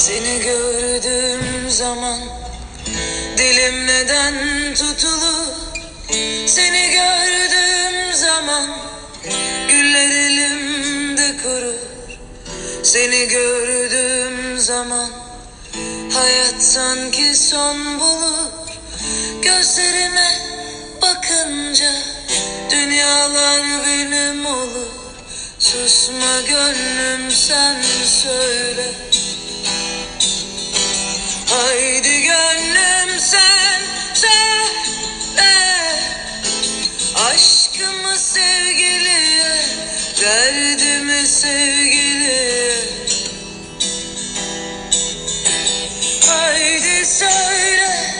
Seni gördüğüm zaman dilim neden tutulur? Seni gördüğüm zaman güller elimde kurur. Seni gördüğüm zaman hayat sanki son bulur. Gözlerime bakınca dünyalar benim olur. Susma gönlüm sen söyle. Derdimi sevgiliye Haydi söyle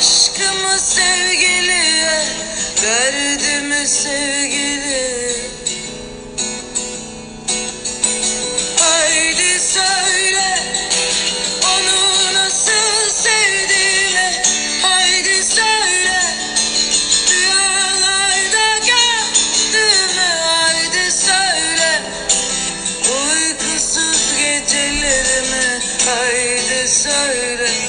Aşkımı sevgiliye Derdimi sevgiliye Haydi söyle Onu nasıl sevdiğimi Haydi söyle Rüyalarda gördüğümü Haydi söyle Uykusuz gecelerimi Haydi söyle